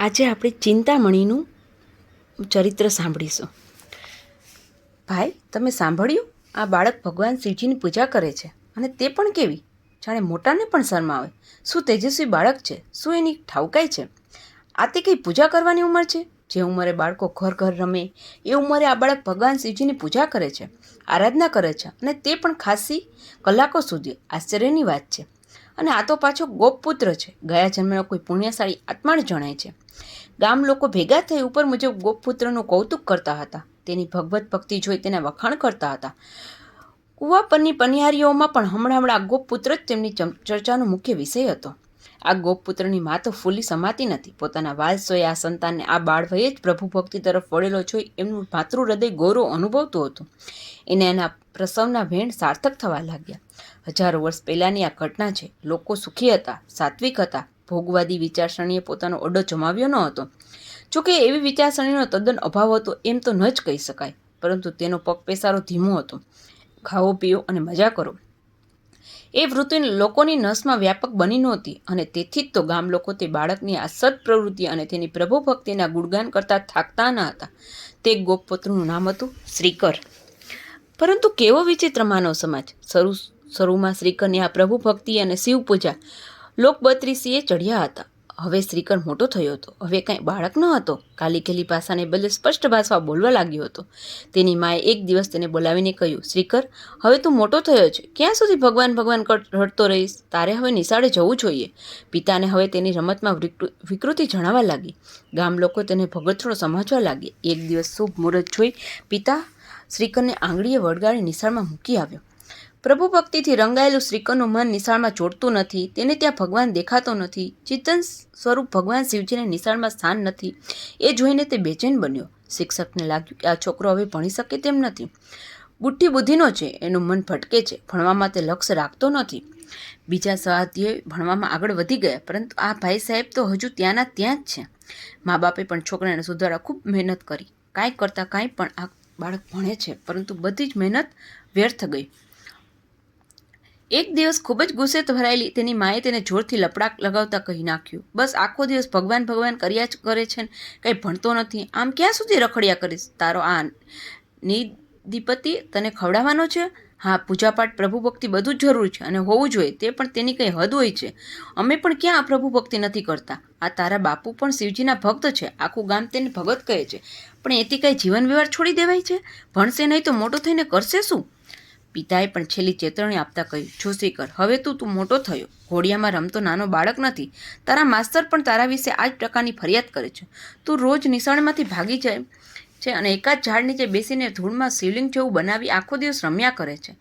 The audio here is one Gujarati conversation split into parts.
આજે આપણે ચિંતામણીનું ચરિત્ર સાંભળીશું. ભાઈ, તમે સાંભળ્યું? આ બાળક ભગવાન શિવજીની પૂજા કરે છે. અને તે પણ કેવી? જાણે મોટાને પણ શરમાવે શું તેજસ્વી બાળક છે? શું એની ઠાવકાઈ છે? આ તે કંઈ પૂજા કરવાની ઉંમર છે? જે ઉંમરે બાળકો ઘર ઘર રમે, એ ઉંમરે આ બાળક ભગવાન શિવજીની પૂજા કરે છે, આરાધના કરે છે અને તે પણ ખાસી કલાકો સુધી આશ્ચર્યની વાત છે. અને આ તો પાછો ગોપપુત્ર છે. ગયા જન્મનો કોઈ પુણ્યશાળી આત્માણ જણાય છે. ગામ લોકો ભેગા થઈ ઉપર મુજબ ગોપપુત્રનું કૌતુક કરતા હતા. તેની ભગવત ભક્તિ જોઈ તેના વખાણ કરતા હતા. કુવા પરની પનિહારીઓમાં પણ હમણાં હમણાં ગોપપુત્ર જ તેમની ચર્ચાનો મુખ્ય વિષય હતો. આ ગોપપુત્રની મા તો ફૂલી સમાતી નથી. પોતાના વાલસોએ આ સંતાનને આ બાળભાઈએ જ પ્રભુ ભક્તિ તરફ વળેલો જોઈ એમનું માતૃ હૃદય ગૌરવ અનુભવતું હતું. એને એના પ્રસવના ભેણ સાર્થક થવા લાગ્યા. હજારો વર્ષ પહેલાંની આ ઘટના છે. લોકો સુખી હતા, સાત્વિક હતા. ભોગવાદી વિચારસરણીએ પોતાનો ઓડો જમાવ્યો ન હતો. જોકે એવી વિચારસરણીનો તદ્દન અભાવ હતો એમ તો ન જ કહી શકાય. પરંતુ તેનો પગ પેસારો ધીમો હતો. ખાઓ, પીઓ અને મજા કરો. એ વૃત્તિ લોકોની નસમાં વ્યાપક બની નહોતી અને તેથી જ તો ગામ લોકો તે બાળકની આ સત્પ્રવૃત્તિ અને તેની પ્રભુ ભક્તિના ગુણગાન કરતા થાકતા ન હતા. તે ગોપપુત્રનું નામ હતું શ્રીકર. પરંતુ કેવો વિચિત્ર માનવ સમાજ. શરૂ, શરૂમાં શ્રીકરની આ પ્રભુ ભક્તિ અને શિવ પૂજા લોકબત્રીસીએ ચઢ્યા હતા. હવે શ્રીકર મોટો થયો હતો. હવે કાંઈ બાળક ન હતો. કાલી કેલી ભાષાને બદલે સ્પષ્ટ ભાષા બોલવા લાગ્યો હતો. તેની માએ એક દિવસ તેને બોલાવીને કહ્યું શ્રીકર હવે તું મોટો થયો છે. ક્યાં સુધી ભગવાન ભગવાન રડતો રહીશ? તારે હવે નિશાળે જવું જોઈએ. પિતાને હવે તેની રમતમાં વિકૃ- વિકૃતિ જણાવા લાગી. ગામ લોકો તેને ભગતથોડો સમજવા લાગ્યા. એક દિવસ શુભ મુહૂર્ત જોઈ પિતા શ્રીકરને આંગળીએ વળગાડી નિશાળમાં મૂકી આવ્યો. પ્રભુ ભક્તિથી રંગાયેલું શ્રીકરનું મન નિશાળમાં જોડતું નથી, તેને ત્યાં ભગવાન દેખાતો નથી, ચિંતન સ્વરૂપ ભગવાન શિવજીને નિશાળમાં સ્થાન નથી. એ જોઈને તે બેચેન બન્યો. શિક્ષકને લાગ્યું કે આ છોકરો હવે ભણી શકે તેમ નથી. બુઠ્ઠી બુદ્ધિનો છે, એનું મન ભટકે છે, ભણવામાં તે લક્ષ્ય રાખતો નથી. બીજા સ્વાધ્યાય ભણવામાં આગળ વધી ગયા, પરંતુ આ ભાઈ સાહેબ તો હજુ ત્યાંના ત્યાં જ છે. મા બાપે પણ છોકરાને સુધારવા ખૂબ મહેનત કરી. કાંઈ કરતાં કાંઈ પણ આ બાળક ભણે છે, પરંતુ બધી જ મહેનત વ્યર્થ ગઈ. એક દિવસ ખૂબ જ ગુસ્સે ભરાયેલી તેની માએ તેને જોરથી લપડાક લગાવતા કહી નાખ્યું, બસ આખો દિવસ ભગવાન ભગવાન કર્યા કરે છે ને, કંઈ ભણતો નથી. આમ ક્યાં સુધી રખડ્યા કરીશ? તારો આ નિધિપતિ તને ખવડાવવાનો છે? હા, પૂજાપાઠ, પ્રભુ ભક્તિ બધું જ જરૂર છે અને હોવું જોઈએ, તે પણ તેની કંઈ હદ હોય છે. અમે પણ ક્યાં પ્રભુ ભક્તિ નથી કરતા? આ તારા બાપુ પણ શિવજીના ભક્ત છે, આખું ગામ તેને ભગત કહે છે. પણ એથી કાંઈ જીવન વ્યવહાર છોડી દેવાય છે? ભણશે નહીં તો મોટો થઈને કરશે શું? પિતાએ પણ છેલ્લી ચેતવણી આપતા કહ્યું જોશી કર હવે તું તું મોટો થયો. ઘોડિયામાં રમતો નાનો બાળક નથી. તારા માસ્તર પણ તારા વિશે આ જ પ્રકારની ફરિયાદ કરે છે. તું રોજ નિશાળમાંથી ભાગી જાય છે અને એકાદ ઝાડ નીચે બેસીને ધૂળમાં શિવલિંગ જેવું બનાવી આખો દિવસ રમ્યા કરે છે.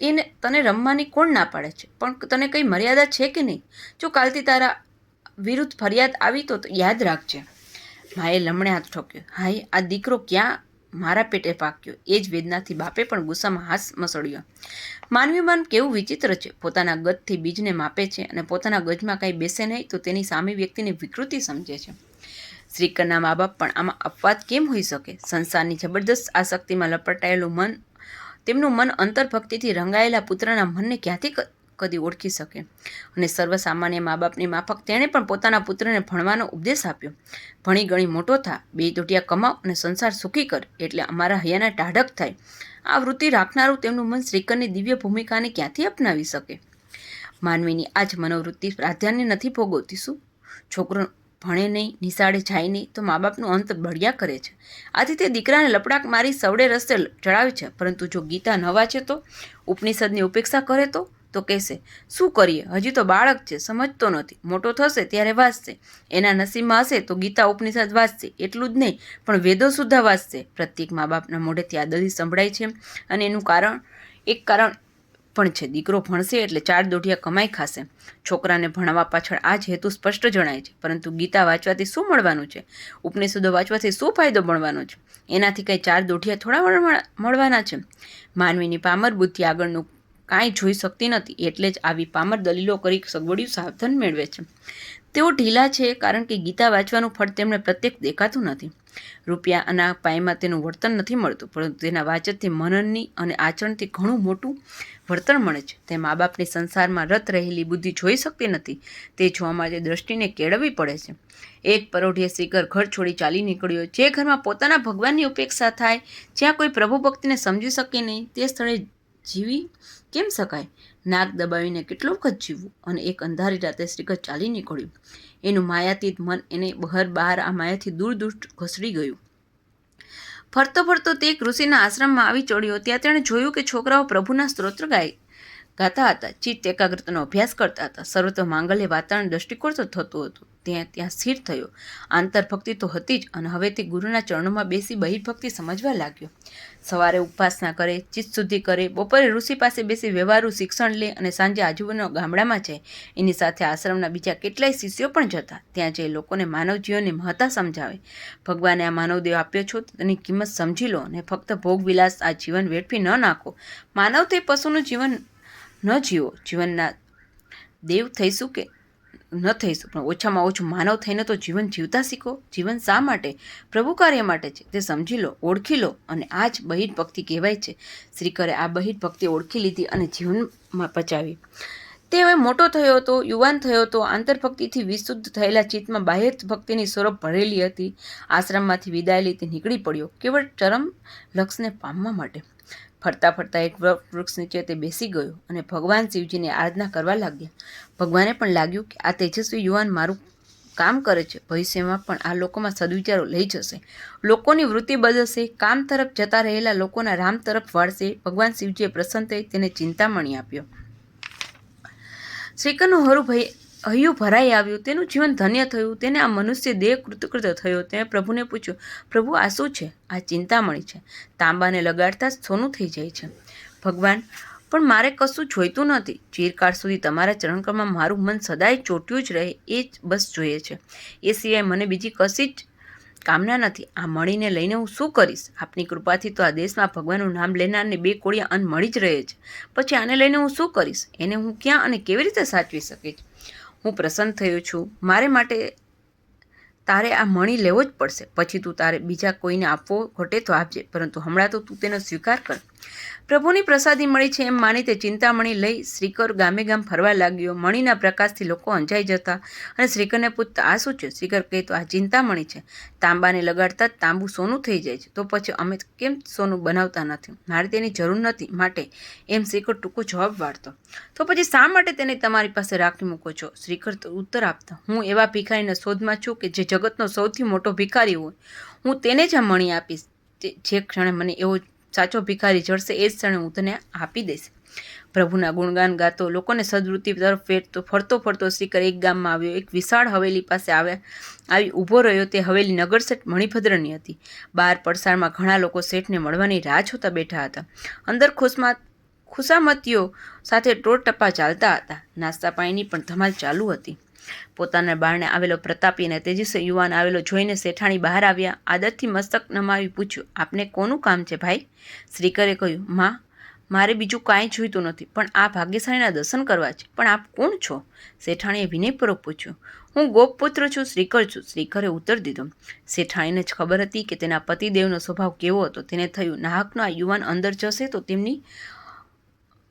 એને, તને રમવાની કોણ ના પાડે છે? પણ તને કંઈ મર્યાદા છે કે નહીં? જો કાલથી તારા વિરુદ્ધ ફરિયાદ આવી તો યાદ રાખજે. માએ લમણે હાથ ઠોક્યો, હાય, આ દીકરો ક્યાં મારા પેટે પાક્યો. એ જ વેદનાથી બાપે પણ ગુસ્સામાં હાથ મસળ્યો. માનવી મન કેવું વિચિત્ર છે? પોતાના ગજથી બીજને માપે છે અને પોતાના ગજમાં કાંઈ બેસે નહીં તો તેની સામે વ્યક્તિની વિકૃતિ સમજે છે. શ્રીકરના મા બાપ પણ આમાં અપવાદ કેમ હોઈ શકે? સંસારની જબરદસ્ત આસક્તિમાં લપટાયેલું મન, તેમનું મન અંતર્ભક્તિથી રંગાયેલા પુત્રના મનને ક્યાંથી કદી ઓળખી શકે. અને સર્વસામાન્ય મા બાપની માફક તેણે પણ પોતાના પુત્રને ભણવાનો ઉપદેશ આપ્યો. ભણી ગણી મોટો થા. બે દોઢિયા કમાવ અને સંસાર સુખી કર એટલે અમારા હૈયાના ટાઢક થાય. આ વૃત્તિ રાખનારું તેમનું મન શ્રીકરની દિવ્ય ભૂમિકાને ક્યાંથી અપનાવી શકે? માનવીની આ જ મનોવૃત્તિ પ્રાધાન્ય નથી ભોગવતી, શું? છોકરો ભણે નહીં, નિશાળે જાય નહીં, તો મા બાપનું અંત બળ્યા કરે છે. આથી તે દીકરાને લપડાક મારી સવડે રસ્તે ચડાવે છે. પરંતુ જો ગીતા ન વાંચે તો? ઉપનિષદની ઉપેક્ષા કરે તો? તો કહેશે, શું કરીએ? હજી તો બાળક છે, સમજતો નથી. મોટો થશે ત્યારે વાંચશે. એના નસીબમાં હશે તો ગીતા ઉપનિષદ વાંચશે. એટલું જ નહીં, પણ વેદો સુદ્ધા વાંચશે. પ્રત્યેક મા બાપના મોઢેથી આ સંભળાય છે. અને એનું કારણ, એક કારણ પણ છે. દીકરો ભણશે એટલે ચાર દોઢિયા કમાઈ ખાશે. છોકરાને ભણાવવા પાછળ આ જ હેતુ સ્પષ્ટ જણાય છે. પરંતુ ગીતા વાંચવાથી શું મળવાનું છે? ઉપનિષદો વાંચવાથી શું ફાયદો મળવાનો છે? એનાથી કંઈ ચાર દોઢિયા થોડા મળવા- મળવાના છે? માનવીની પામર બુદ્ધિ આગળનું કાંઈ જોઈ શકતી નથી, એટલે જ આવી પામર દલીલો કરી સગવડિયું સાવધાન મેળવે છે. તેઓ ઢીલા છે કારણ કે ગીતા વાંચવાનું ફળ તેમને પ્રત્યેક દેખાતું નથી. રૂપિયા અને પાયમાં તેનું વર્તન નથી મળતું, પરંતુ તેના વાંચનથી મનનની અને આચરણથી ઘણું મોટું વર્તન મળે છે. તે મા બાપની સંસારમાં રત રહેલી બુદ્ધિ જોઈ શકતી નથી, તે જોવા માટે દ્રષ્ટિને કેળવવી પડે છે. એક પરોઢીએ શિખર ઘર છોડી ચાલી નીકળ્યો, જે ઘરમાં પોતાના ભગવાનની ઉપેક્ષા થાય, જ્યાં કોઈ પ્રભુ ભક્તિને સમજી શકે નહીં, તે સ્થળે જીવી? કેમ શકાય? નાક દબાવીને કેટલો વખત જીવવું? અને એક અંધારી રાતે શ્રીગત ચાલી નીકળ્યું. એનું માયાતીત મન એને બહાર બહાર આ માયાથી દૂર દૂર ઘસડી ગયું. ફરતો ફરતો તે એક ઋષિના આશ્રમમાં આવી ચડ્યો. ત્યાં તેણે જોયું કે છોકરાઓ પ્રભુના સ્ત્રોત્ર ગાય ગાતા હતા, ચિત્ત એકાગ્રતાનો અભ્યાસ કરતા હતા. સર્વત્ર માંગલ્ય વાતાવરણ દ્રષ્ટિકોણ તો થતું હતું. ત્યાં ત્યાં સ્થિર થયો. આંતરભક્તિ તો હતી જ અને હવે તે ગુરુના ચરણોમાં બેસી બહિર્ભક્તિ સમજવા લાગ્યો. સવારે ઉપાસના કરે, ચિત્ત શુદ્ધિ કરે, બપોરે ઋષિ પાસે બેસી વ્યવહારુ શિક્ષણ લે અને સાંજે આજુબાજુ ગામડામાં જાય. એની સાથે આશ્રમના બીજા કેટલાય શિષ્યો પણ જતા. ત્યાં જઈ લોકોને માનવ જીવનની મહત્તા સમજાવે. ભગવાને આ માનવદેવ આપ્યો છો, તેની કિંમત સમજી લો અને ફક્ત ભોગવિલાસ આ જીવન વેડફી ન નાખો. માનવ તે પશુનું જીવન ન જીવો, જીવનના દેવ થઈશું કે ન થઈશું? પણ ઓછામાં ઓછું માનવ થઈને તો જીવન જીવતા શીખો. જીવન શા માટે? પ્રભુ કાર્ય માટે છે. તે સમજી લો, ઓળખી લો અને આ જ બહિર ભક્તિ કહેવાય છે. શ્રીકરે આ બહિર ભક્તિ ઓળખી લીધી અને જીવનમાં પચાવી. તે હવે મોટો થયો હતો, યુવાન થયો હતો આંતરભક્તિથી વિશુદ્ધ થયેલા ચિત્તમાં બાહ્ય ભક્તિની સ્વરૂપ ભરેલી હતી. આશ્રમમાંથી વિદાય લીધી, નીકળી પડ્યો. કેવળ ચરમ લક્ષ્યને પામવા માટે. ફરતા ફરતા એક વૃક્ષ નીચે તે બેસી ગયો અને ભગવાન શિવજીની આરાધના કરવા લાગ્યા. ભગવાને પણ લાગ્યું કે આ તેજસ્વી યુવાન મારું કામ કરે છે. ભવિષ્યમાં પણ આ લોકોમાં સદવિચારો લઈ જશે. લોકોની વૃત્તિ બદલશે, કામ તરફ જતા રહેલા લોકોના રામ તરફ વાળશે. ભગવાન શિવજીએ પ્રસન્ન થઈ તેને ચિંતામણી આપ્યો. શ્રીકરનું હરુભાઈ હૈયું ભરાઈ આવ્યું, તેનું જીવન ધન્ય થયું, તેને આ મનુષ્ય દેહ કૃતકૃત થયો. તેણે પ્રભુને પૂછ્યું, પ્રભુ, આ શું છે? આ ચિંતામણી છે. તાંબાને લગાડતા સોનું થઈ જાય છે. ભગવાન, પણ મારે કશું જોઈતું નથી. ચીરકાળ સુધી તમારા ચરણકળમાં મારું મન સદાય ચોટ્યું જ રહે, એ જ બસ જોઈએ છે. એ સિવાય મને બીજી કશી જ કામના નથી. આ મળીને લઈને હું શું કરીશ? આપની કૃપાથી તો આ દેશમાં ભગવાનનું નામ લેનારને બે કોળિયા અન્ન મળી જ રહે છે. પછી આને લઈને હું શું કરીશ? એને હું ક્યાં અને કેવી રીતે સાચવી શકીશ? હું પ્રસન્ન થયો છું. મારે માટે તારે આ મણી લેવો જ પડશે. પછી તું તારે બીજા કોઈને આપવો ઘટે તો આપજે. પરંતુ હમણાં તો તું તેનો સ્વીકાર કર. પ્રભુની પ્રસાદી મળી છે એમ માની તે ચિંતામણી લઈ શ્રીકર ગામે ગામ ફરવા લાગ્યો. મણીના પ્રકાશથી લોકો અંજાઈ જતા અને શ્રીકરને પૂછતા, આ શું છે? શ્રીકર કહે, તો આ ચિંતામણી છે. તાંબાને લગાડતા જ તાંબુ સોનું થઈ જાય છે. તો પછી અમે કેમ સોનું બનાવતા નથી? મારે તેની જરૂર નથી માટે એમ શ્રીકર ટૂંકો જવાબ વાળતો. તો પછી શા માટે તેને તમારી પાસે રાખી મૂકો છો? શ્રીકર તો ઉત્તર આપતા, હું એવા ભિખારીના શોધમાં છું કે જે જગતનો સૌથી મોટો ભિખારી હોય. હું તેને જ આ મણી આપીશ. જે ક્ષણે મને એવો સાચો ભિખારી જળશે એ જ ક્ષણે હું તને આપી દઈશ. પ્રભુના ગુણગાન ગાતો, લોકોને સદવૃત્તિ તરફ ફેરતો, ફરતો ફરતો શ્રીકર એક ગામમાં આવ્યો. એક વિશાળ હવેલી પાસે આવ્યા, આવી ઊભો રહ્યો તે હવેલી નગરસેઠ મણિભદ્રની હતી. બહાર પડસાળમાં ઘણા લોકો શેઠને મળવાની રાહ જોતા બેઠા હતા. અંદર ખુશમાં, ખુશામતીઓ સાથે ટોળ ટપ્પા ચાલતા હતા. નાસ્તા પાણીની પણ ધમાલ ચાલુ હતી. પોતાના બારણે આવેલો પ્રતાપી અને તેજસ્વી યુવાન આવેલો જોઈને શેઠાણી બહાર આવ્યા. આદરથી મસ્તક નમાવી પૂછ્યું, આપને કોનું કામ છે ભાઈ? શ્રીકરે કહ્યું, માં, મારે બીજું કાંઈ જોઈતું નથી, પણ આ ભાગ્યશાળીના દર્શન કરવા છે. પણ આપ કોણ છો? શેઠાણીએ વિનયપૂર્વક પૂછ્યું, હું ગોપપુત્ર છું, શ્રીકર છું. શ્રીકરે ઉત્તર દીધો, શેઠાણીને જ ખબર હતી કે તેના પતિદેવનો સ્વભાવ કેવો હતો. તેને થયું, નાહકનો આ યુવાન અંદર જશે તો તેમની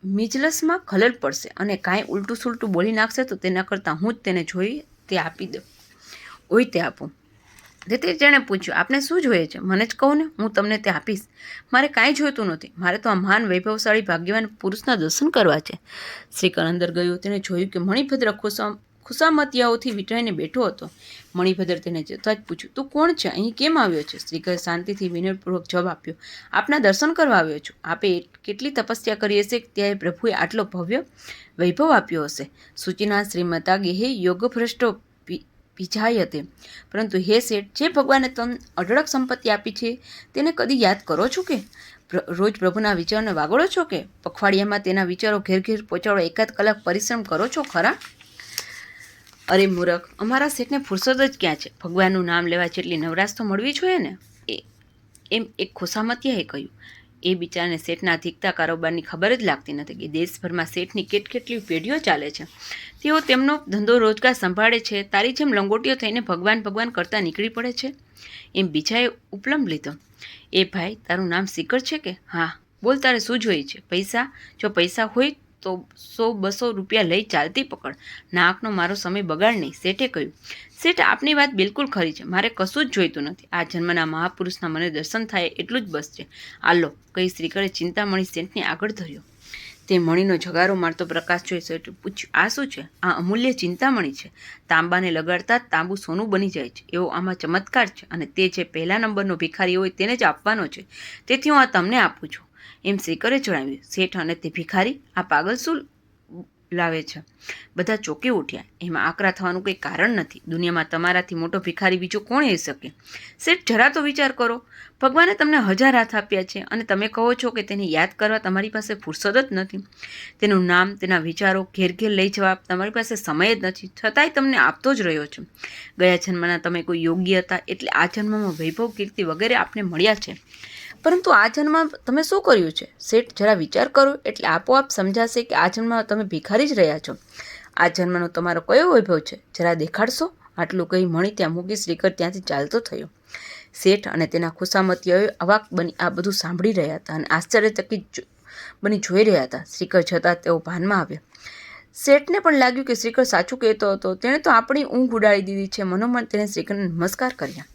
મિજલસમાં ખલેલ પડશે અને કાંઈ ઉલટું સુલટું બોલી નાખશે તો તેના કરતાં હું જ તેને જોઈ તે આપી દઉં. ઓય, તે આપું. તેથી તેણે પૂછ્યું, આપને શું જોઈએ છે? મને જ કહું ને, હું તમને તે આપીશ. મારે કાંઈ જોઈતું નથી. મારે તો આ મહાન વૈભવશાળી, ભાગ્યવાન પુરુષના દર્શન કરવા છે. શ્રી અંદર ગયો. તેણે જોયું કે મણિભદ્ર ખુશા ખુશામતિયાઓથી વીંટાઈને બેઠો હતો. મણિભદ્ર તેને જતાં જ પૂછ્યું, તું કોણ છે? અહીં કેમ આવ્યો છે? શ્રીકર શાંતિથી વિનયપૂર્વક જવાબ આપ્યો, આપના દર્શન કરવા આવ્યો છું. આપે કેટલી તપસ્યા કરી હશે ત્યારે પ્રભુએ આટલો ભવ્ય વૈભવ આપ્યો હશે? સૂચિના શ્રીમતા ગેહે યોગભ્રષ્ટો પીજાય હતે. પરંતુ હે શેઠ, જે ભગવાને તમને અઢળક સંપત્તિ આપી છે, તેને કદી યાદ કરો છો કે? રોજ પ્રભુના વિચારોને વાગોળો છો કે? પખવાડિયામાં તેના વિચારો ઘેર ઘેર પહોંચાડો એકાદ કલાક પરિશ્રમ કરો છો ખરા? અરે મૂરખ, અમારા શેઠને ફુરસદ જ ક્યાં છે? ભગવાનનું નામ લેવા જેટલી નવરાશ તો મળવી જોઈએ ને? એ, એમ એક ખુશામતિયાએ કહ્યું. એ બિચારાને શેઠના અધિકતા કારોબારની ખબર જ લાગતી નથી કે દેશભરમાં શેઠની કેટ કેટલી પેઢીઓ ચાલે છે. તેઓ તેમનો ધંધો રોજગાર સંભાળે છે, તારી જેમ લંગોટીઓ થઈને ભગવાન ભગવાન કરતાં નીકળી પડે છે. એમ બીજાએ ઉપલંબ લીધો. એ ભાઈ, તારું નામ સિકર છે કે? હા, બોલ તારે શું જોઈએ છે? પૈસા? જો પૈસા હોય તો સો બસો રૂપિયા લઈ ચાલતી પકડ. નાકનો મારો સમય બગાડ નહીં, શેઠે કહ્યું. શેઠ, આપની વાત બિલકુલ ખરી છે. મારે કશું જ જોઈતું નથી. આ જન્મના મહાપુરુષના મને દર્શન થાય એટલું જ બસ છે. આલો કહી શ્રીકરે ચિંતામણી શેઠને આગળ ધર્યો. તે મણીનો જગારો મારતો પ્રકાશ જોઈ શેઠે પૂછ્યું, આ શું છે? આ અમૂલ્ય ચિંતામણી છે. તાંબાને લગાડતા જ તાંબુ સોનું બની જાય છે. એવો આમાં ચમત્કાર છે અને તે જે પહેલા નંબરનો ભિખારી હોય તેને જ આપવાનો છે. તેથી હું આ તમને આપું છું. એમ શેખરે જણાવ્યું. શેઠ અને તે ભિખારી આ પાગલ શું લાવે છે? બધા ચોકી ઉઠ્યા. એમાં આકરા થવાનું કંઈ કારણ નથી. દુનિયામાં તમારાથી મોટો ભિખારી બીજો કોણ હોઈ શકે? શેઠ, જરા તો વિચાર કરો. ભગવાને તમને હજાર હાથ આપ્યા છે અને તમે કહો છો કે તેને યાદ કરવા તમારી પાસે ફુરસદ જ નથી. તેનું નામ, તેના વિચારો ઘેર ઘેર લઈ જવા તમારી પાસે સમય જ નથી. છતાંય તમને આપતો જ રહ્યો છે. ગયા જન્મના તમે કોઈ યોગ્ય હતા એટલે આ જન્મમાં વૈભવ કીર્તિ વગેરે આપને મળ્યા છે. પરંતુ આ જન્મમાં તમે શું કર્યું છે? શેઠ, જરા વિચાર કરો, એટલે આપોઆપ સમજાશે કે આ જન્મમાં તમે ભિખારી જ રહ્યા છો. આ જન્મનો તમારો કયો વૈભવ છે? જરા દેખાડશો? આટલું કહી મણી ત્યાં મૂકી શ્રીકર ત્યાંથી ચાલતો થયો. શેઠ અને તેના ખુશામતીઓએ અવાક બની આ બધું સાંભળી રહ્યા હતા અને આશ્ચર્યચકિત બની જોઈ રહ્યા હતા શ્રીકર જતાં તેઓ ભાનમાં આવ્યા. શેઠને પણ લાગ્યું કે શ્રીકર સાચું કહેતો હતો. તેણે તો આપણી ઊંઘ ઉડાડી દીધી છે. મનોમન તેણે શ્રીકરને નમસ્કાર કર્યા.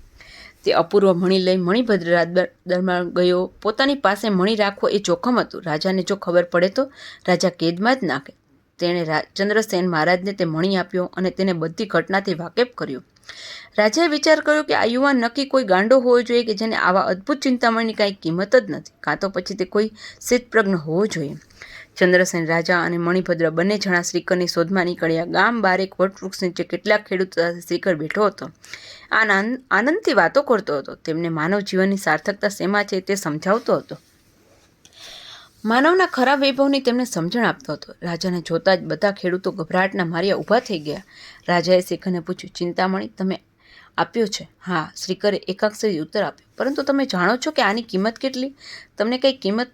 તે અપૂર્વ મણી લઈ મણિભદ્ર રાજદરબાર ગયો. પોતાની પાસે મણી રાખવો એ જોખમ હતું. રાજાને જો ખબર પડે તો રાજા કેદમાં જ નાખે. તેણે ચંદ્રસેન મહારાજને તે મણી આપ્યો અને તેને બધી ઘટનાથી વાકેફ કર્યો. રાજાએ વિચાર કર્યો કે આ યુવાન નક્કી કોઈ ગાંડો હોવો જોઈએ કે જેને આવા અદ્ભુત ચિંતામણીની કાંઈ કિંમત જ નથી, કાં તો પછી તે કોઈ સિદ્ધપ્રજ્ઞ હોવો જોઈએ. ચંદ્રસેન રાજા અને મણિભદ્ર બંને જણા શ્રીકરની શોધમાં નીકળ્યા. ગામ બારેક વટવૃક્ષ નીચે કેટલાક ખેડૂત સાથે શ્રીકર બેઠો હતો. આનંદ આનંદથી વાતો કરતો હતો. તેમને માનવ જીવનની સાર્થકતા શેમાં છે તે સમજાવતો હતો. માનવના ખરાબ વૈભવની તેમને સમજણ આપતો હતો. રાજાને જોતા જ બધા ખેડૂતો ગભરાટના માર્યા ઊભા થઈ ગયા. રાજાએ શેખરને પૂછ્યું, ચિંતામણી, તમે આપ્યો છે? હા. શ્રીકરે એકાક્ષરી ઉત્તર આપ્યો, પરંતુ તમે જાણો છો કે આની કિંમત કેટલી? તમને કંઈ કિંમત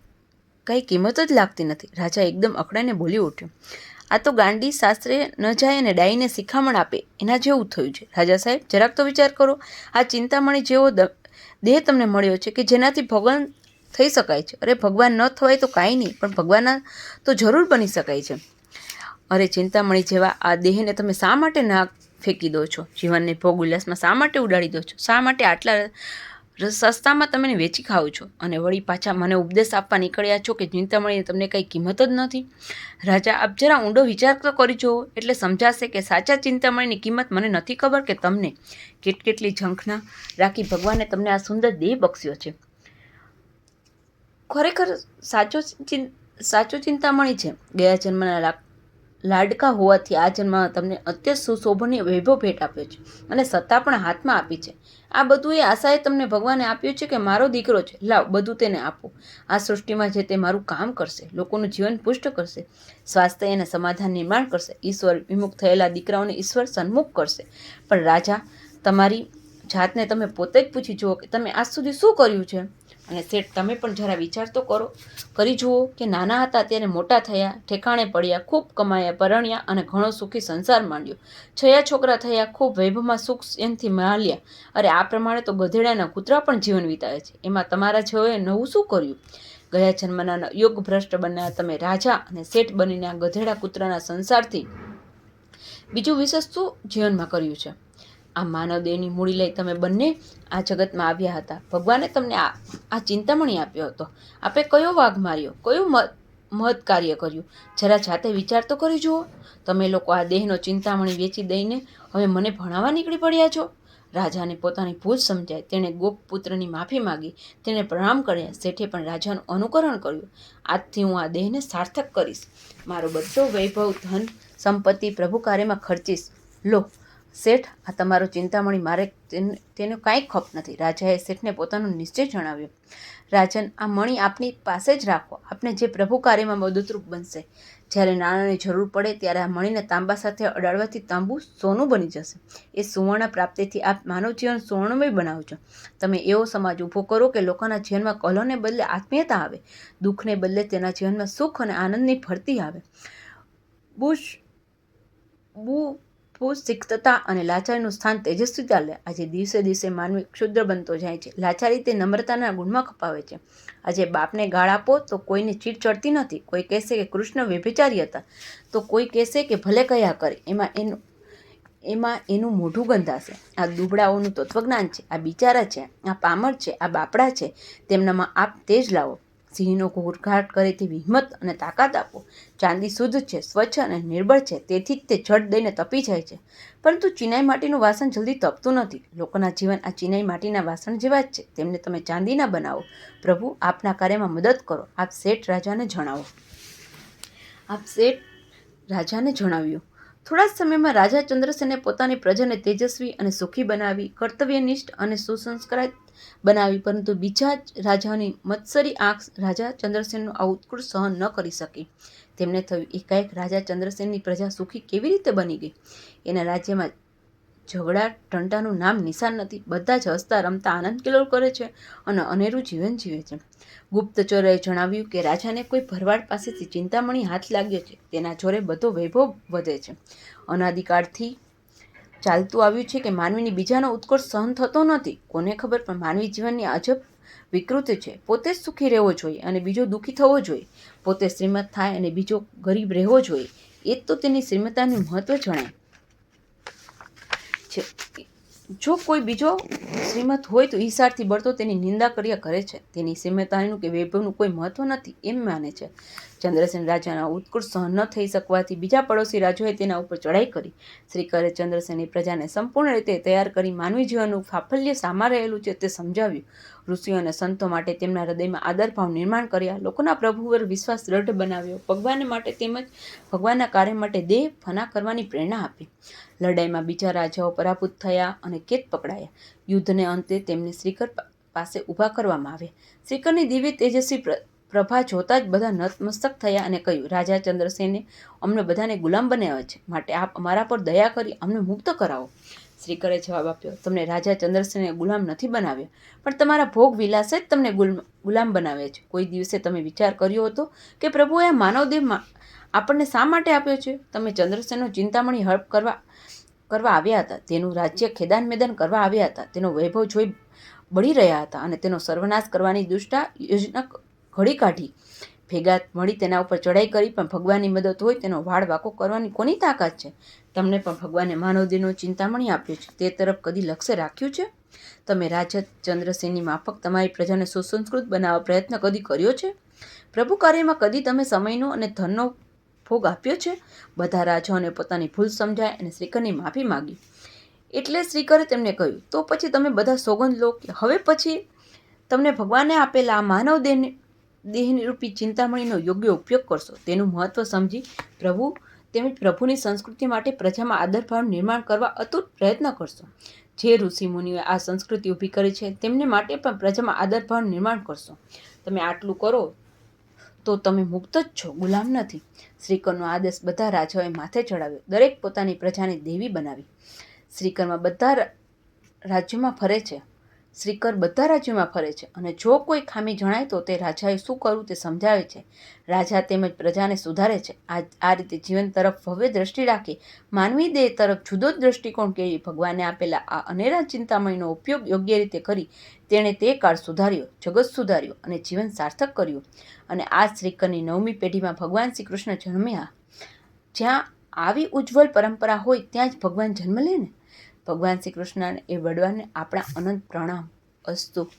કંઈ કિંમત જ લાગતી નથી. રાજા એકદમ અકળાઈને બોલી ઉઠ્યો આ તો ગાંડી શાસ્ત્રે ન જાય અને ડાઈને શિખામણ આપે. એના જેવું થયું છે. રાજા સાહેબ, જરાક તો વિચાર કરો. આ ચિંતામણી જેવો દેહ તમને મળ્યો છે કે જેનાથી ભગવાન થઈ શકાય છે. અરે, ભગવાન ન થવાય તો કાંઈ નહીં, પણ ભગવાનના તો જરૂર બની શકાય છે. અરે, ચિંતામણી જેવા આ દેહને તમે શા માટે ના ફેંકી દો છો? જીવનને ભોગ ઉલ્લાસમાં શા માટે ઉડાડી દો છો? શા માટે આટલા સસ્તામાં તમે વેચી ખાઓ છો. અને વળી પાછા મને ઉપદેશ આપવા નીકળ્યા છો કે ચિંતામણીની તમને કંઈ કિંમત જ નથી. રાજા, આપ જરા ઊંડો વિચાર તો કરી જુઓ. એટલે સમજાશે કે સાચા ચિંતામણીની કિંમત મને નથી ખબર કે તમને કેટ કેટલી ઝંખના રાખી ભગવાને તમને આ સુંદર દેહ બક્ષ્યો છે. ખરેખર સાચો સાચો ચિંતામણી છે. ગયા જન્મના લાડકા હોવાથી આ જન્મમાં તમને અત્યંત સુશોભનીય વૈભવ ભેટ આપ્યો છે અને સત્તા પણ હાથમાં આપી છે. આ બધું એ આશાએ તમને ભગવાને આપ્યું છે કે મારો દીકરો છે. લાવ, બધું તેને આપો. આ સૃષ્ટિમાં જે તે મારું કામ કરશે, લોકોનું જીવન પુષ્ટ કરશે, સ્વાસ્થ્ય અને સમાધાન નિર્માણ કરશે, ઈશ્વર વિમુખ થયેલા દીકરાઓને ઈશ્વર સન્મુખ કરશે. પણ રાજા, તમારી જાતને તમે પોતે જ પૂછી જુઓ કે તમે આજ સુધી શું કર્યું છે? અને શેઠ તમે પણ જરા વિચાર તો કરો. કરી જુઓ કે નાના હતા ત્યારે મોટા થયા, ઠેકાણે પડ્યા, ખૂબ કમાયા, પરણ્યા અને ઘણો સુખી સંસાર માંડ્યો. છયા છોકરા થયા, ખૂબ વૈભવમાં સુખ એનથી માલ્યા. અરે આ પ્રમાણે તો ગધેડાના કૂતરા પણ જીવન વિતાવે છે. એમાં તમારા જેઓએ નવું શું કર્યું? ગયા જન્મના યોગ ભ્રષ્ટ બન્યા તમે રાજા અને શેઠ બનીને આ ગધેડા કૂતરાના સંસારથી બીજું વિશેષ શું જીવનમાં કર્યું છે? આ માનવદેહની મૂડી લઈ તમે બંને આ જગતમાં આવ્યા હતા. ભગવાને તમને આ આ ચિંતામણી આપ્યો હતો. આપે કયો વાઘ માર્યો? કયું મહત કાર્ય કર્યું? જરા જાતે વિચાર તો કરી જુઓ. તમે લોકો આ દેહનો ચિંતામણી વેચી દઈને હવે મને ભણાવવા નીકળી પડ્યા છો? રાજાને પોતાની ભૂલ સમજાય. તેણે ગોપપુત્રની માફી માગી. તેણે પ્રણામ કર્યા. શેઠે પણ રાજાનું અનુકરણ કર્યું. આજથી હું આ દેહને સાર્થક કરીશ. મારો બધો વૈભવ, ધન, સંપત્તિ પ્રભુ કાર્યમાં ખર્ચીશ. લો શેઠ, આ તમારો ચિંતામણી, મારે તેનો કાંઈ ખપ નથી. રાજાએ શેઠને પોતાનો નિશ્ચય જણાવ્યો. રાજન, આ મણી આપની પાસે જ રાખો. આપને જે પ્રભુ કાર્યમાં મદદરૂપ બનશે. જ્યારે નાણાંની જરૂર પડે, ત્યારે આ મણીને તાંબા સાથે અડાડવાથી તાંબુ સોનું બની જશે. એ સુવર્ણ પ્રાપ્તિથી આપ માનવ જીવન સુવર્ણમય બનાવજો. તમે એવો સમાજ ઊભો કરો કે લોકોના જીવનમાં કલહને બદલે આત્મીયતા આવે. દુઃખને બદલે તેના જીવનમાં સુખ અને આનંદની ભરતી આવે. બુશ, બુ સિક્તતા અને લાચારીનું સ્થાન તેજસ્વીતા લે આજે દિવસે દિવસે માનવી ક્ષુદ્ર બનતો જાય છે. લાચારી તે નમ્રતાના ગુણમાં ખપાવે છે. આજે બાપને ગાળ આપો તો કોઈને ચીડ ચડતી નથી. કોઈ કહેશે કે કૃષ્ણ વ્યભિચારી હતા. તો કોઈ કહેશે કે ભલે કયા કરે. એમાં એનું એમાં એનું મોઢું ગંધાશે. આ દુબળાઓનું તત્વજ્ઞાન છે. આ બિચારા છે. આ પામર છે. આ બાપડા છે. તેમનામાં આપ તેજ લાવો. સિંહનો ઘોઘાટ કરે તેવી હિંમત અને તાકાત આપો. ચાંદી શુદ્ધ છે, સ્વચ્છ અને નિર્બળ છે, તેથી જ તે છડ દઈને તપી જાય છે. પરંતુ ચિનાઈ માટીનું વાસણ જલ્દી તપતું નથી. લોકોના જીવન આ ચિનાઈ માટીના વાસણ જેવા જ છે. તેમને તમે ચાંદીના બનાવો. પ્રભુ, આપના કાર્યમાં મદદ કરો. આપ શેઠ રાજાને જણાવો. આપ શેઠ રાજાને જણાવ્યું. થોડા જ સમયમાં રાજા ચંદ્રસેને પોતાની પ્રજાને તેજસ્વી અને સુખી બનાવી, કર્તવ્યનિષ્ઠ અને સુસંસ્કારિત બનાવી, પરંતુ બીજા જ રાજાની મત્સરી આંખ રાજા ચંદ્રસેનનું આ ઉત્કૃષ્ટ સહન ન કરી શકી. તેમને થયું, એકાએક રાજા ચંદ્રસેનની પ્રજા સુખી કેવી રીતે બની ગઈ? એના રાજ્યમાં ઝઘડા, ટંટાનું નામ નિશાન નથી. બધા જ હસતા, રમતા, આનંદ કિલોલ કરે છે અને અનેરું જીવન જીવે છે. ગુપ્તચરોએ જણાવ્યું કે રાજાને કોઈ ભરવાડ પાસેથી ચિંતામણી હાથ લાગ્યો છે. તેના જોરે બધો વૈભવ વધે છે. અનાદિકાળથી ચાલતું આવ્યું છે કે માનવીની બીજાનો ઉત્કર્ષ સહન થતો નથી. કોને ખબર, પણ માનવી જીવનની અજબ વિકૃતિ છે. પોતે જ સુખી રહેવો જોઈએ અને બીજો દુઃખી થવો જોઈએ. પોતે શ્રીમત થાય અને બીજો ગરીબ રહેવો જોઈએ. એ જ તો તેની શ્રીમતાનું મહત્ત્વ જણાય. છે. જો કોઈ બીજો શ્રીમત હોય તો ઈશારથી બળતો તેની નિંદા કર્યા કરે છે. તેની શ્રીમતાનું કે વૈભવનું કોઈ મહત્વ નથી, એમ માને છે. ચંદ્રસેન રાજાના ઉત્કૃષ્ટ સહન ન થઈ શકવાથી બીજા પડોશી રાજોએ તેના ઉપર ચડાઈ કરી. શ્રીકરે ચંદ્રસેનની પ્રજાને સંપૂર્ણ રીતે તૈયાર કરી માનવી જીવનનું સાફલ્ય સામા રહેલું છે તે સમજાવ્યું. ઋષિઓ અને સંતો માટે તેમના હૃદયમાં આદરભાવ નિર્માણ કર્યા. લોકોના પ્રભુ પર વિશ્વાસ દ્રઢ બનાવ્યો. ભગવાન માટે તેમજ ભગવાનના કાર્ય માટે દેહ ફના કરવાની પ્રેરણા આપી. લડાઈમાં બીજા રાજાઓ પરાભૂત થયા અને કેદ પકડાયા. યુદ્ધને અંતે તેમને શ્રીકર પાસે ઊભા કરવામાં આવ્યા. શ્રીકરની દિવ્ય તેજસ્વી પ્રભા જોતા જ બધા નતમસ્તક થયા અને કહ્યું, રાજા ચંદ્રસેને, અમને બધાને ગુલામ બનાવ્યા છે. માટે આપ અમારા પર દયા કરી અમને મુક્ત કરાવો. શ્રીકરે જવાબ આપ્યો, તમને રાજા ચંદ્રસેને ગુલામ નથી બનાવ્યા, પણ તમારા ભોગ વિલાસે જ તમને ગુલામ બનાવ્યા છે. કોઈ દિવસે તમે વિચાર કર્યો હતો કે પ્રભુએ આ માનવદેવમાં આપણને શા માટે આપ્યો છે? તમે ચંદ્રસેનનો ચિંતામણી હળપ કરવા કરવા આવ્યા હતા. તેનું રાજ્ય ખેદાન મેદાન કરવા આવ્યા હતા. તેનો વૈભવ જોઈ બળી રહ્યા હતા અને તેનો સર્વનાશ કરવાની દુષ્ટા યોજના ઘડી કાઢી. ભેગા મળી તેના ઉપર ચડાઈ કરી, પણ ભગવાનની મદદ હોય તેનો વાળ વાકો કરવાની કોની તાકાત છે? તમને પણ ભગવાને માનવદેવનો ચિંતામણી આપ્યો છે. તે તરફ કદી લક્ષ્ય રાખ્યું છે? તમે રાજત ચંદ્રસેનની માફક તમારી પ્રજાને સુસંસ્કૃત બનાવવા પ્રયત્ન કદી કર્યો છે? પ્રભુ કાર્યમાં કદી તમે સમયનો અને ધનનો ભોગ આપ્યો છે? બધા રાજાઓને પોતાની ભૂલ સમજાય અને શ્રીકરની માફી માગી. એટલે શ્રીકરે તેમને કહ્યું, તો પછી તમે બધા સોગંદ લો કે હવે પછી તમને ભગવાને આપેલા આ માનવ દેહને દેહરૂપી ચિંતામણીનો યોગ્ય ઉપયોગ કરશો. તેનું મહત્વ સમજી પ્રભુ તેમજ પ્રભુની સંસ્કૃતિ માટે પ્રજામાં આદરભાવ નિર્માણ કરવા અતૂટ પ્રયત્ન કરશો. જે ઋષિ મુનિઓએ આ સંસ્કૃતિ ઊભી કરી છે, તેમને માટે પણ પ્રજામાં આદરભાવ નિર્માણ કરશો. તમે આટલું કરો તો તમે મુક્ત જ છો, ગુલામ નથી. શ્રીકરનો આદેશ બધા રાજાઓએ માથે ચડાવ્યો. દરેક પોતાની પ્રજાને દેવી બનાવી. શ્રીકરમાં બધા રાજ્યોમાં ફરે છે. શ્રીકર બધા રાજ્યોમાં ફરે છે અને જો કોઈ ખામી જણાય તો તે રાજાએ શું કરવું તે સમજાવે છે. રાજા તેમજ પ્રજાને સુધારે છે. આ આ રીતે જીવન તરફ ભવ્ય દ્રષ્ટિ રાખી માનવી દેહ તરફ જુદો જ દ્રષ્ટિકોણ કેળવી ભગવાને આપેલા આ અનેરા ચિંતામણીનો ઉપયોગ યોગ્ય રીતે કરી તેણે તે કાળ સુધાર્યો, જગત સુધાર્યો અને જીવન સાર્થક કર્યું. અને આ શ્રીકરની નવમી પેઢીમાં ભગવાન શ્રી કૃષ્ણ જન્મ્યા. જ્યાં આવી ઉજ્જવલ પરંપરા હોય ત્યાં જ ભગવાન જન્મ લે ને? ભગવાન શ્રી કૃષ્ણને એ વડવાને આપણા અનંત પ્રણામ અસ્તુ.